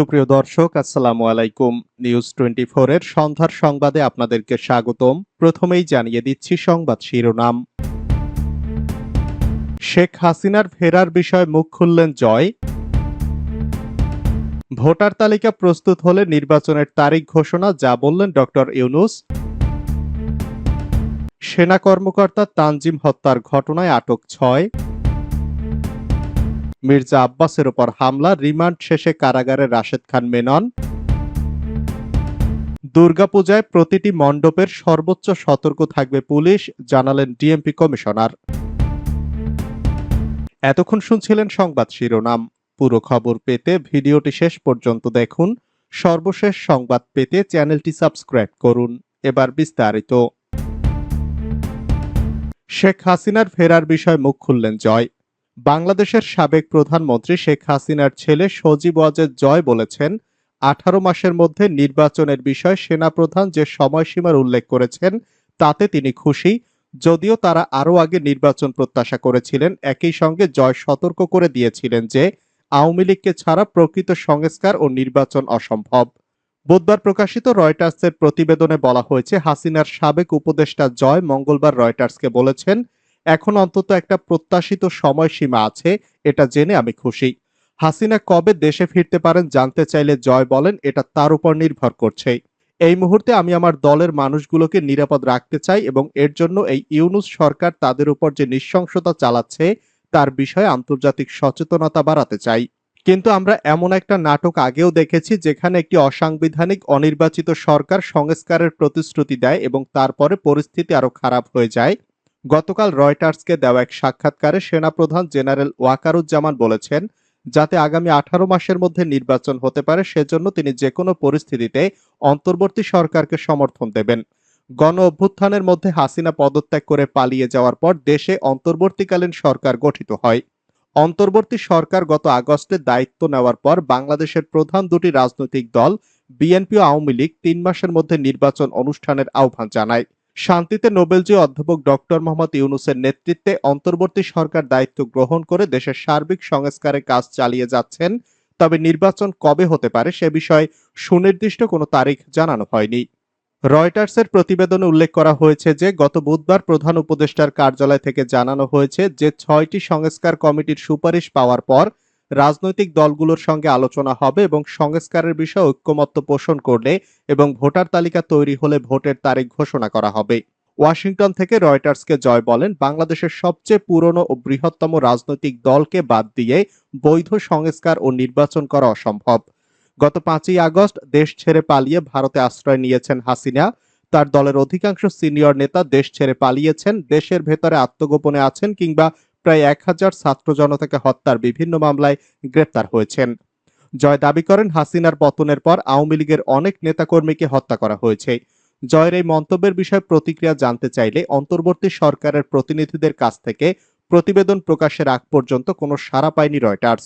সুপ্রিয় দর্শক, আসসালামু আলাইকুম। নিউজ টোয়েন্টি এর সন্ধ্যার সংবাদে আপনাদেরকে স্বাগতম। প্রথমেই জানিয়ে দিচ্ছি সংবাদ শিরোনাম। শেখ হাসিনার ফেরার বিষয়ে মুখ খুললেন জয়। ভোটার তালিকা প্রস্তুত হলে নির্বাচনের তারিখ ঘোষণা, যা বললেন ডক্টর ইউনুস। সেনা কর্মকর্তা তানজিম হত্যার ঘটনায় আটক ছয়। মির্জা আব্বাসের ওপর হামলা, রিমান্ড শেষে কারাগারে রাশেদ খান মেনন। দুর্গাপূজায় প্রতিটি মণ্ডপের সর্বোচ্চ সতর্ক থাকবে পুলিশ, জানালেন ডিএমপি কমিশনার। এতক্ষণ শুনছিলেন সংবাদ শিরোনাম। পুরো খবর পেতে ভিডিওটি শেষ পর্যন্ত দেখুন। সর্বশেষ সংবাদ পেতে চ্যানেলটি সাবস্ক্রাইব করুন। এবার বিস্তারিত। শেখ হাসিনার ফেরার বিষয়ে মুখ খুললেন জয়। বাংলাদেশের সাবেক প্রধানমন্ত্রী শেখ হাসিনার ছেলে সজীব ওয়াজেদ জয় বলেছেন, আঠারো মাসের মধ্যে নির্বাচনের বিষয়ে সেনাপ্রধান যে সময়সীমার উল্লেখ করেছেন, তাতে তিনি খুশি। যদিও তারা আরও আগে নির্বাচন প্রত্যাশা করেছিলেন, একই সঙ্গে জয় সতর্ক করে দিয়েছিলেন যে, আওয়ামী লীগকে ছাড়া প্রকৃত সংস্কার ও নির্বাচন অসম্ভব। বুধবার প্রকাশিত রয়টার্সের প্রতিবেদনে বলা হয়েছে, হাসিনার সাবেক উপদেষ্টা জয় মঙ্গলবার রয়টার্সকে বলেছেন এখন অন্তত একটা প্রত্যাশিত সময়সীমা আছে, এটা জেনে আমি খুশি। হাসিনা কবে দেশে ফিরতে পারেন জানতে চাইলে জয় বলেন, এটা তার উপর নির্ভর করছে এই মুহূর্তে আমি আমার দলের মানুষগুলোকে নিরাপদ রাখতে চাই এবং এর জন্য এই ইউনুস সরকার তাদের উপর যে নৃশংসতা চালাচ্ছে, তার বিষয়ে আন্তর্জাতিক সচেতনতা বাড়াতে চাই। কিন্তু আমরা এমন একটা নাটক আগেও দেখেছি, যেখানে একটি অসাংবিধানিক, অনির্বাচিত সরকার সংস্কারের প্রতিশ্রুতি দেয় এবং তারপরে পরিস্থিতি আরও খারাপ হয়ে যায়। গতকাল রয়টার্সকে দেওয়া এক সাক্ষাৎকারে সেনাপ্রধান জেনারেল ওয়াকারুজ্জামান বলেছেন, যাতে আগামী আঠারো মাসের মধ্যে নির্বাচন হতে পারে, সেজন্য তিনি যে কোনো পরিস্থিতিতে অন্তর্বর্তী সরকারকে সমর্থন দেবেন। গণ অভ্যুত্থানের মধ্যে হাসিনা পদত্যাগ করে পালিয়ে যাওয়ার পর দেশে অন্তর্বর্তীকালীন সরকার গঠিত হয়। অন্তর্বর্তী সরকার গত আগস্টে দায়িত্ব নেওয়ার পর বাংলাদেশের প্রধান দুটি রাজনৈতিক দল, বিএনপি ও আওয়ামী লীগ, তিন মাসের মধ্যে নির্বাচন অনুষ্ঠানের আহ্বান জানায়। শান্তিতে নোবেলজয়ী অধ্যাপক ডক্টর মোহাম্মদ ইউনুসের নেতৃত্বে অন্তর্বর্তী সরকার দায়িত্ব গ্রহণ করে দেশের সার্বিক সংস্কারের কাজ চালিয়ে যাচ্ছেন। তবে নির্বাচন কবে হতে পারে সে বিষয়ে সুনির্দিষ্ট কোনো তারিখ জানানো হয়নি। রয়টার্সের প্রতিবেদনে উল্লেখ করা হয়েছে যে, গত বুধবার প্রধান উপদেষ্টার কার্যালয় থেকে জানানো হয়েছে যে, ছয়টি সংস্কার কমিটির সুপারিশ পাওয়ার পর রাজনৈতিক দলগুলোর সঙ্গে আলোচনা হবে এবং সংস্কারের বিষয়ে ঐক্যমত্য পোষণ করলে এবং ভোটার তালিকা তৈরি হলে ভোটের তারিখ ঘোষণা করা হবে। ওয়াশিংটন থেকে রয়টার্সকে জয় বলেন, বাংলাদেশের সবচেয়ে পুরনো ও বৃহত্তম রাজনৈতিক দলকে বাদ দিয়ে বৈধ সংস্কার ও নির্বাচন করা অসম্ভব। গত পাঁচই আগস্ট দেশ ছেড়ে পালিয়ে ভারতে আশ্রয় নিয়েছেন হাসিনা। তার দলের অধিকাংশ সিনিয়র নেতা দেশ ছেড়ে পালিয়েছেন, দেশের ভেতরে আত্মগোপনে আছেন কিংবা প্রায় এক হাজার ছাত্র জনতাকে হত্যার বিভিন্ন মামলায় গ্রেপ্তার হয়েছেন। জয় দাবি করেন হাসিনার পতনের পর আওয়ামী লীগের অনেক নেতাকর্মীকে হত্যা করা হয়েছে। জয়ের এই মন্তব্যের বিষয়ে প্রতিক্রিয়া জানতে চাইলে অন্তর্বর্তী সরকারের প্রতিনিধিদের কাছ থেকে প্রতিবেদন প্রকাশের আগ পর্যন্ত কোনো সাড়া পায়নি রয়টার্স।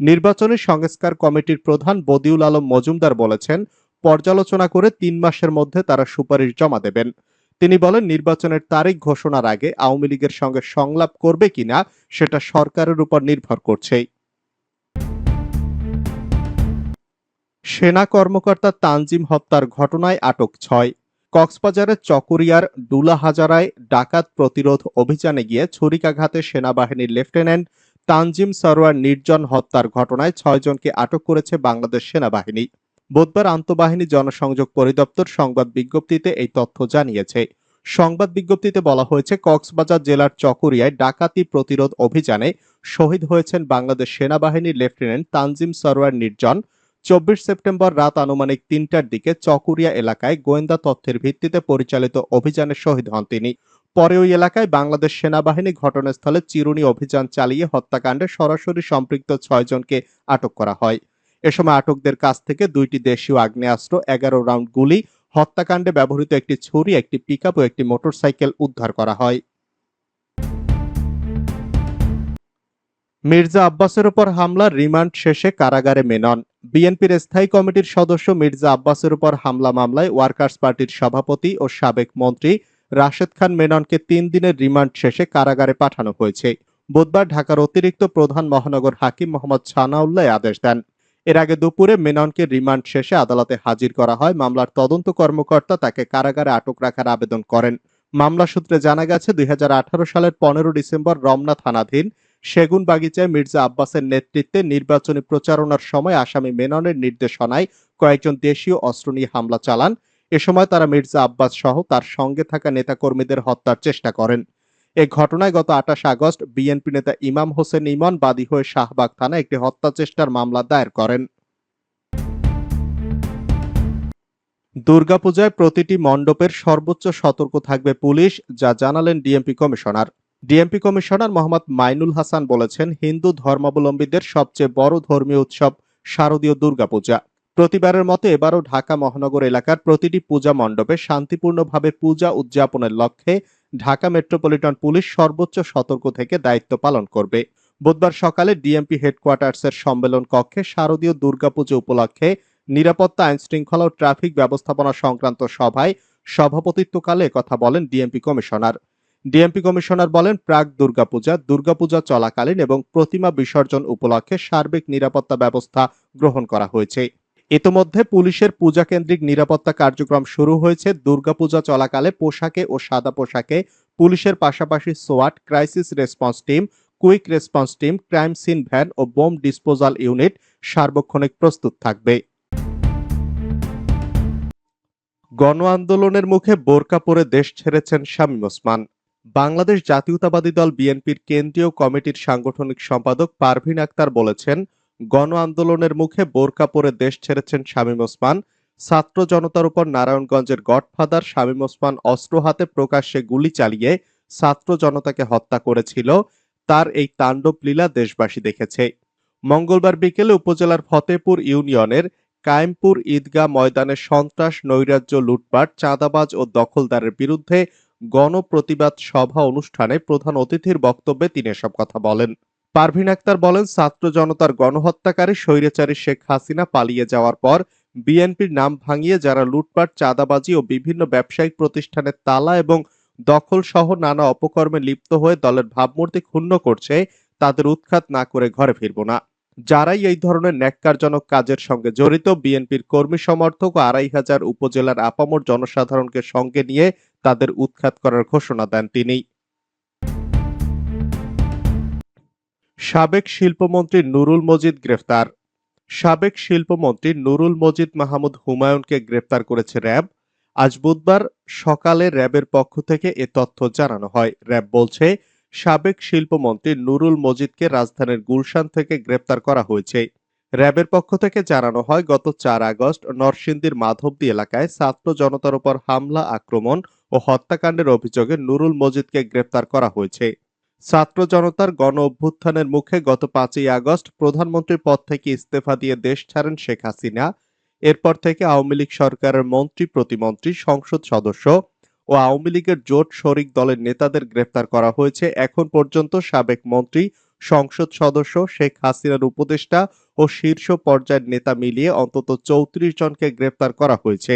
নির্বাচনী সংস্কার কমিটির প্রধান বদিউল আলম মজুমদার বলেছেন, পর্যালোচনা করে তিন মাসের মধ্যে তারা সুপারিশ জমা দেবেন। তিনি বলেন, নির্বাচনের তারিখ ঘোষণার আগে আওয়ামী লীগের সঙ্গে সংলাপ করবে কিনা সেটা সরকারের উপর নির্ভর করছে সেনা কর্মকর্তা তানজিম হত্যার ঘটনায় আটক ছয়। কক্সবাজারের চকরিয়ার ডুলাহাজারায় ডাকাত প্রতিরোধ অভিযানে গিয়ে ছুরিকাঘাতে সেনাবাহিনীর লেফটেন্যান্ট তানজিম সরোয়ার নির্জন হত্যার ঘটনায় ছয়জনকে আটক করেছে বাংলাদেশ সেনাবাহিনী। বুধবার আন্তঃবাহিনী জনসংযোগ পরিদপ্তর সংবাদ বিজ্ঞপ্তিতে এই তথ্য জানিয়েছে। সংবাদ বিজ্ঞপ্তিতে বলা হয়েছে, কক্সবাজার জেলার চকরিয়ায় ডাকাতি প্রতিরোধ অভিযানে শহীদ হয়েছেন বাংলাদেশ সেনাবাহিনীর লেফটেন্যান্ট তানজিম সরোয়ার নির্জন। চব্বিশ সেপ্টেম্বর রাত আনুমানিক তিনটার দিকে চকুরিয়া এলাকায় গোয়েন্দা তথ্যের ভিত্তিতে পরিচালিত অভিযানে শহীদ হন তিনি। পরে ওই এলাকায় বাংলাদেশ সেনাবাহিনী ঘটনাস্থলে চিরুনি অভিযান চালিয়ে হত্যাকাণ্ডে সরাসরি সম্পৃক্ত ছয়জনকে আটক করা হয়। এ সময় আটকদের কাছ থেকে দুইটি দেশীয় আগ্নেয়াস্ত্র, এগারো রাউন্ড গুলি, হত্যাকাণ্ডে ব্যবহৃত একটি ছুরি, একটি পিকআপ ও একটি মোটরসাইকেল উদ্ধার করা হয়। মির্জা আব্বাসের উপর হামলা রিমান্ড শেষে কারাগারে মেনন। বিএনপির স্থায়ী কমিটির সদস্য মির্জা আব্বাসের উপর হামলা মামলায় ওয়ার্কার্স পার্টির সভাপতি ও সাবেক মন্ত্রী রাশেদ খান মেননকে তিন দিনের রিমান্ড শেষে কারাগারে পাঠানো হয়েছে। বুধবার ঢাকার অতিরিক্ত প্রধান মহানগর হাকিম মোহাম্মদ ছানাউল্লাহ আদেশ দেন। এর আগে দুপুরে মেননকে রিমান্ড শেষে আদালতে হাজির করা হয়। মামলার তদন্ত কর্মকর্তা তাকে কারাগারে আটক রাখার আবেদন করেন। মামলা সূত্রে জানা গেছে, দুই হাজার আঠারো সালের পনেরো ডিসেম্বর রমনা থানাধীন সেগুন বাগিচায় মির্জা আব্বাসের নেতৃত্বে নির্বাচনী প্রচারণার সময় আসামি মেননের নির্দেশনায় কয়েকজন দেশীয় অস্ত্র নিয়ে হামলা চালান। এ সময় তারা মির্জা আব্বাস সহ তার সঙ্গে থাকা নেতাকর্মীদের হত্যার চেষ্টা করেন। এ ঘটনায় গত আঠাশ আগস্ট বিএনপি নেতা ইমাম হোসেন ইমন বাদী হয়ে শাহবাগ থানায় একটি হত্যা চেষ্টার মামলা দায়ের করেন। দুর্গাপূজায় প্রতিটি মণ্ডপের সর্বোচ্চ সতর্ক থাকবে পুলিশ, যা জানালেন DMP commissioner. DMP commissioner Mohammad Mainul Hasan বলেছেন, হিন্দু ধর্মাবলম্বীদের সবচেয়ে বড় ধর্মীয় উৎসব শারদীয় দুর্গাপূজা। প্রতিবারের মতো এবারও ঢাকা মহানগর এলাকার প্রতিটি পূজা মণ্ডপে শান্তিপূর্ণভাবে পূজা উদযাপনের লক্ষ্যে ঢাকা মেট্রোপলিটন পুলিশ সর্বোচ্চ সতর্ক থেকে দায়িত্ব পালন করবে। বুধবার সকালে ডিএমপি হেডকোয়ার্টার্সের সম্মেলন কক্ষে শারদীয় দুর্গাপুজো উপলক্ষে নিরাপত্তা আইন শৃঙ্খলা ও ট্রাফিক ব্যবস্থাপনা সংক্রান্ত সভায় সভাপতিত্বকালে কথা বলেন ডিএমপি কমিশনার। ডিএমপি কমিশনার বলেন, প্রাক দুর্গাপূজা দুর্গাপূজা চলাকালীন এবং প্রতিমা বিসর্জন উপলক্ষে সার্বিক নিরাপত্তা ব্যবস্থা গ্রহণ করা হয়েছে। ইতোমধ্যে পুলিশের পূজা কেন্দ্রিক নিরাপত্তা কার্যক্রম শুরু হয়েছে। দুর্গাপূজা চলাকালে পোশাকে ও সাদা পোশাকে পুলিশের পাশাপাশি সোয়াট, crisis response team, quick response team, crime scene van ও বোম ডিসপোজাল ইউনিট সার্বক্ষণিক প্রস্তুত থাকবে। গণ আন্দোলনের মুখে বোরকা পরে দেশ ছেড়েছেন শামীম ওসমান। বাংলাদেশ জাতীয়তাবাদী দল বিএনপির কেন্দ্রীয় কমিটির সাংগঠনিক সম্পাদক পারভিন আক্তার বলেছেন গণ আন্দোলনের মুখে বোরকা পরে দেশ ছেড়েছেন শামীম ওসমান। ছাত্র জনতার উপর নারায়ণগঞ্জের গডফাদার শামীম ওসমান অস্ত্র হাতে প্রকাশ্যে গুলি চালিয়ে ছাত্র জনতাকে হত্যা করেছিল। তার এই তাণ্ডব লীলা দেশবাসী দেখেছে। মঙ্গলবার বিকেলে উপজেলার ফতেপুর ইউনিয়নের কায়েমপুর ঈদগাহ ময়দানে সন্ত্রাস, নৈরাজ্য, লুটপাট, চাঁদাবাজ ও দখলদারের বিরুদ্ধে গণপ্রতিবাদ সভা অনুষ্ঠানে প্রধান অতিথির বক্তব্যে তিনি এসব কথা বলেন। পারভিন আক্তার বলেন, ছাত্র জনতার গণহত্যাকারী স্বৈরাচারী শেখ হাসিনা পালিয়ে যাওয়ার পর বিএনপির নাম ভাঙিয়ে যারা লুটপাট, চাঁদাবাজি ও বিভিন্ন ব্যবসায়িক প্রতিষ্ঠানের তালা এবং দখল সহ নানা অপকর্মে লিপ্ত হয়ে দলের ভাবমূর্তি ক্ষুণ্ণ করছে, তাদের উৎখাত না করে ঘরে ফিরব না। যারাই এই ধরনের ন্যাক্কারজনক কাজের সঙ্গে জড়িত, বিএনপির কর্মী সমর্থক ও আড়াই হাজার উপজেলার আপামর জনসাধারণকে সঙ্গে নিয়ে তাদের উৎখাত করার ঘোষণা দেন তিনি। সাবেক শিল্পমন্ত্রী নুরুল মজিদ গ্রেফতার। সাবেক শিল্পমন্ত্রী নুরুল মজিদ মাহমুদ হুমায়ুনকে গ্রেফতার করেছে র্যাব। আজ বুধবার সকালে র্যাবের পক্ষ থেকে এ তথ্য জানানো হয়। র্যাব বলছে, সাবেক শিল্পমন্ত্রী নুরুল মজিদকে রাজধানীর গুলশান থেকে গ্রেপ্তার করা হয়েছে। র্যাবের পক্ষ থেকে জানানো হয়, গত চার আগস্ট নরসিংদীর মাধবদী এলাকায় ছাত্র জনতার উপর হামলা, আক্রমণ ও হত্যাকাণ্ডের অভিযোগে নুরুল মজিদকে গ্রেপ্তার করা হয়েছে। ছাত্র জনতার গণ অভ্যুত্থানের মুখে গত পাঁচই আগস্ট প্রধানমন্ত্রীর পদ থেকে ইস্তফা দিয়ে দেশ ছাড়েন শেখ হাসিনা। এরপর থেকে আওয়ামী লীগ সরকারের মন্ত্রী, প্রতিমন্ত্রী, সংসদ সদস্য ও আওয়ামী লীগের জোট শরিক দলের নেতাদের গ্রেফতার করা হয়েছে। এখন পর্যন্ত সাবেক মন্ত্রী, সংসদ সদস্য শেখ হাসিনার উপদেষ্টা ও শীর্ষ পর্যায়ের নেতা মিলিয়ে অন্তত চৌত্রিশ জনকে গ্রেফতার করা হয়েছে।